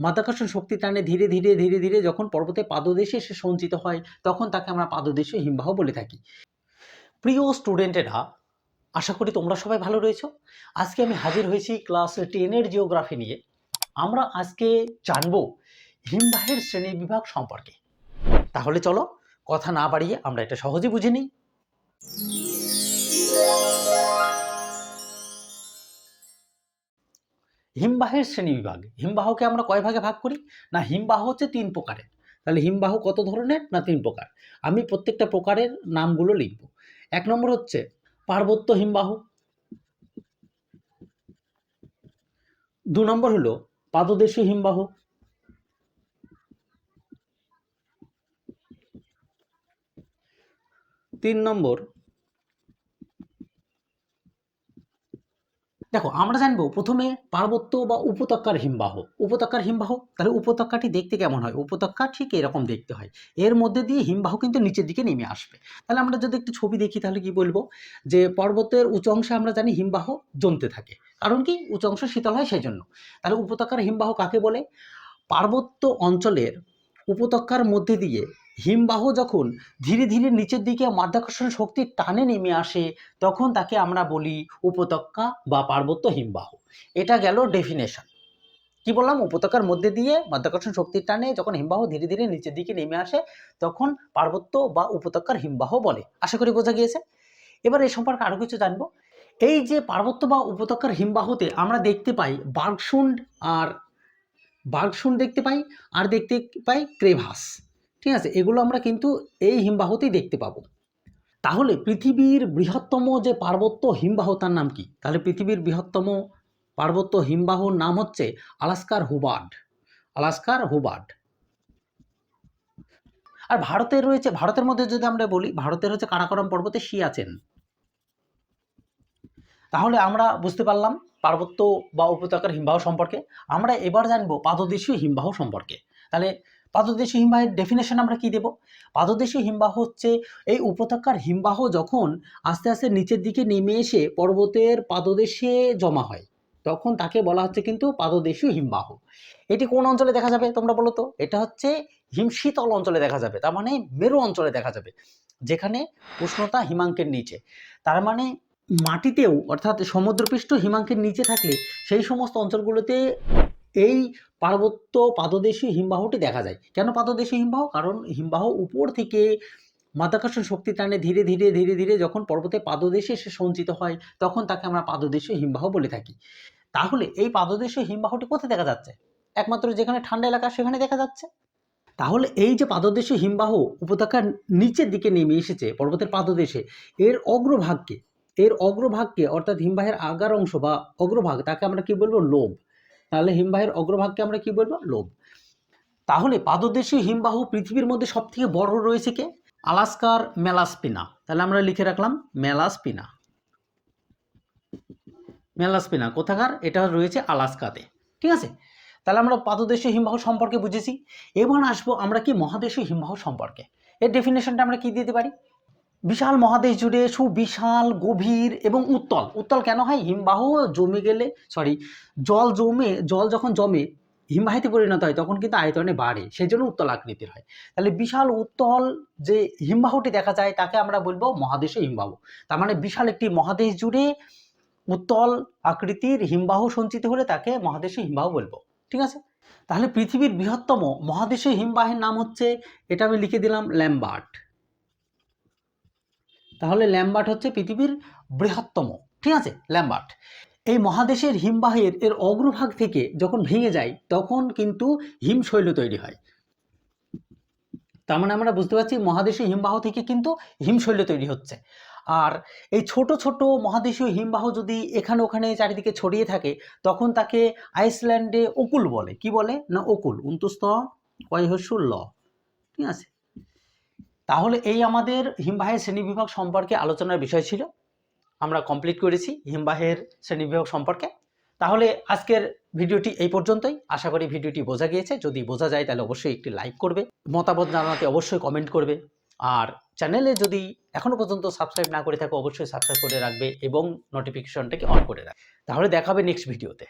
মাধ্যাকর্ষণ শক্তি টানে ধীরে ধীরে ধীরে ধীরে যখন পর্বতে পাদদেশে এসে সঞ্চিত হয়, তখন তাকে আমরা পাদদেশে হিমবাহ বলে থাকি। প্রিয় স্টুডেন্টেরা, আশা করি তোমরা সবাই ভালো রয়েছো। আজকে আমি হাজির হয়েছি ক্লাস টেনের জিওগ্রাফি নিয়ে। আমরা আজকে জানব হিমবাহের শ্রেণি বিভাগ সম্পর্কে। তাহলে চলো, কথা না বাড়িয়ে আমরা এটা সহজে বুঝে নিই। হিমবাহের শ্রেণি বিভাগ। হিমবাহকে আমরা কয় ভাগে ভাগ করি? না, হিমবাহ হচ্ছে তিন প্রকারের। তাহলে হিমবাহ কত ধরনের? না, তিন প্রকার। আমি প্রত্যেকটা প্রকারের নামগুলো লিখব। এক নম্বর হচ্ছে পার্বত্য হিমবাহ। দু নম্বর হলো পাদদেশীয় হিমবাহ। তিন নম্বর দেখো, আমরা জানব প্রথমে পার্বত্য বা উপত্যকার হিমবাহ। উপত্যকার হিমবাহ, তাহলে উপত্যকাটি দেখতে কেমন হয়? উপত্যকা ঠিক এরকম দেখতে হয়। এর মধ্যে দিয়ে হিমবাহ কিন্তু নিচের দিকে নেমে আসবে। তাহলে আমরা যদি একটু ছবি দেখি, তাহলে কি বলব? যে পর্বতের উঁচু অংশে আমরা জানি হিমবাহ জমতে থাকে। কারণ কি? উঁচু অংশ শীতল হয় সেই জন্য তাহলে উপত্যকার হিমবাহ কাকে বলে? পার্বত্য অঞ্চলের উপত্যকার মধ্যে দিয়ে হিমবাহ যখন ধীরে ধীরে নিচের দিকে মাধ্যাকর্ষণ শক্তির টানে নেমে আসে, তখন তাকে আমরা বলি উপত্যকা বা পার্বত্য হিমবাহ। এটা গেল ডেফিনেশন কি বললাম? উপত্যকার মধ্যে দিয়ে মাধ্যাকর্ষণ শক্তির টানে, যখন হিমবাহ ধীরে ধীরে নিচের দিকে নেমে আসে, তখন পার্বত্য বা উপত্যকার হিমবাহ বলে। আশা করি বোঝা গিয়েছে? এবার এই সম্পর্কে আরও কিছু জানব। এই যে পার্বত্য বা উপত্যকার হিমবাহতে আমরা দেখতে পাই বার্গসুন্ড আর বার্গসুন্ড দেখতে পাই, আর দেখতে পাই ক্রেভাস। ঠিক আছে, এগুলো আমরা কিন্তু এই হিমবাহতেই দেখতে পাবো। তাহলে পৃথিবীর বৃহত্তম যে পার্বত্য হিমবাহ, তার নাম কি? তাহলে পৃথিবীর বৃহত্তম পার্বত্য হিমবাহর নাম হচ্ছে আলাস্কার হুবার্ড। আলাস্কার হুবার্ড। আর ভারতের রয়েছে, ভারতের মধ্যে যদি আমরা বলি, ভারতের হচ্ছে কারাকরম পর্বতে সিয়াচেন তাহলে আমরা বুঝতে পারলাম পার্বত্য বা উপত্যকার হিমবাহ সম্পর্কে। আমরা এবার জানব পাদদেশীয় হিমবাহ সম্পর্কে। তাহলে পাদদেশীয় হিমবাহের ডেফিনেশন আমরা কি দেব? পাদদেশীয় হিমবাহ হচ্ছে এই উপত্যকার হিমবাহ যখন আস্তে আস্তে নিচের দিকে নেমে এসে পর্বতের পাদদেশে জমা হয়, তখন তাকে বলা হচ্ছে কিন্তু পাদদেশীয় হিমবাহ। এটি কোন অঞ্চলে দেখা যাবে তোমরা বলো তো? এটা হচ্ছে হিমশীতল অঞ্চলে দেখা যাবে, তার মানে মেরু অঞ্চলে দেখা যাবে, যেখানে উষ্ণতা হিমাঙ্কের নিচে। তার মানে মাটিতেও, অর্থাৎ সমুদ্রপৃষ্ঠ হিমাঙ্কের নিচে থাকলে সেই সমস্ত অঞ্চলগুলোতে এই পার্বত্য পাদদেশীয় হিমবাহটি দেখা যায়। কেন পাদদেশীয় হিমবাহ? কারণ হিমবাহ উপর থেকে মাধ্যাকর্ষণ শক্তি টানে ধীরে ধীরে ধীরে ধীরে যখন পর্বতে পাদদেশে এসে সঞ্চিত হয়, তখন তাকে আমরা পাদদেশীয় হিমবাহ বলে থাকি। তাহলে এই পাদদেশীয় হিমবাহটি কোথায় দেখা যাচ্ছে? একমাত্র যেখানে ঠান্ডা এলাকা, সেখানে দেখা যাচ্ছে? তাহলে এই যে পাদদেশীয় হিমবাহ উপত্যকার নিচের দিকে নেমে এসেছে, পর্বতের পাদদেশে, এর অগ্রভাগকে এর অগ্রভাগকে অর্থাৎ হিমবাহের আগার অংশ বা অগ্রভাগ, তাকে আমরা কি বলব? লোভ। তাহলে হিমবাহের অগ্রভাগকে আমরা কি বলব? লোভ। তাহলে পাদদেশীয় হিমবাহ পৃথিবীর মধ্যে সব থেকে বড় রয়েছে কে? আলাস্কার মেলাসপিনা। তাহলে আমরা লিখে রাখলাম মেলাসপিনা। মেলাসপিনা কোথাকার? এটা রয়েছে আলাস্কাতে। ঠিক আছে? তাহলে আমরা পাদদেশীয় হিমবাহ সম্পর্কে বুঝেছি। এবার আসব আমরা কি মহাদেশীয় হিমবাহ সম্পর্কে। এর ডেফিনেশনটা আমরা কি দিতে পারি? বিশাল মহাদেশ জুড়ে সুবিশাল, গভীর এবং উত্তল। উত্তল কেন হয়? হিমবাহ জমে গেলে সরি জল জমে, জল যখন জমে, হিমবাহিতে পরিণত হয়, তখন কিন্তু আয়তনে বাড়ে। সেই জন্য উত্তল আকৃতির হয়। তাহলে বিশাল, উত্তল যে হিমবাহটি দেখা যায়, তাকে আমরা বলব মহাদেশে হিমবাহ। তার মানে বিশাল একটি মহাদেশ জুড়ে উত্তল আকৃতির হিমবাহ সঞ্চিত হলে তাকে মহাদেশে হিমবাহ বলব। ঠিক আছে? তাহলে পৃথিবীর বৃহত্তম মহাদেশীয় হিমবাহের নাম হচ্ছে, এটা আমি লিখে দিলাম, ল্যাম্বার্ট। তাহলে ল্যাম্বার্ট হচ্ছে পৃথিবীর বৃহত্তম, ঠিক আছে? ল্যাম্বার্ট। এই মহাদেশের হিমবাহের এর অগ্রভাগ থেকে যখন ভেঙে যায়, তখন কিন্তু হিমশৈল তৈরি হয়। তার মানে আমরা বুঝতে পারছি মহাদেশীয় হিমবাহ থেকে কিন্তু হিমশৈল তৈরি হচ্ছে। আর এই ছোট ছোট মহাদেশীয় হিমবাহ যদি এখানে ওখানে চারিদিকে ছড়িয়ে থাকে, তখন তাকে আইসল্যান্ডে অকুল বলে। কি বলে? না অকুল উন্তুস্ত কয়হস্যুর ল। ঠিক আছে? তাহলে এই আমাদের হিমবাহের শ্রেণীবিভাগ সম্পর্কে আলোচনার বিষয় ছিল। আমরা কমপ্লিট করেছি হিমবাহের শ্রেণীবিভাগ সম্পর্কে। তাহলে আজকের ভিডিওটি এই পর্যন্তই। আশা করি ভিডিওটি বোঝা গিয়েছে। যদি বোঝা যায়, তাহলে অবশ্যই একটি লাইক করবে। মতামত জানাতে অবশ্যই কমেন্ট করবে। আর চ্যানেলে যদি এখনও পর্যন্ত সাবস্ক্রাইব না করে থাকো, অবশ্যই সাবস্ক্রাইব করে রাখবে এবং নোটিফিকেশনটাকে অন করে রাখবে। তাহলে দেখাবে নেক্সট ভিডিওতে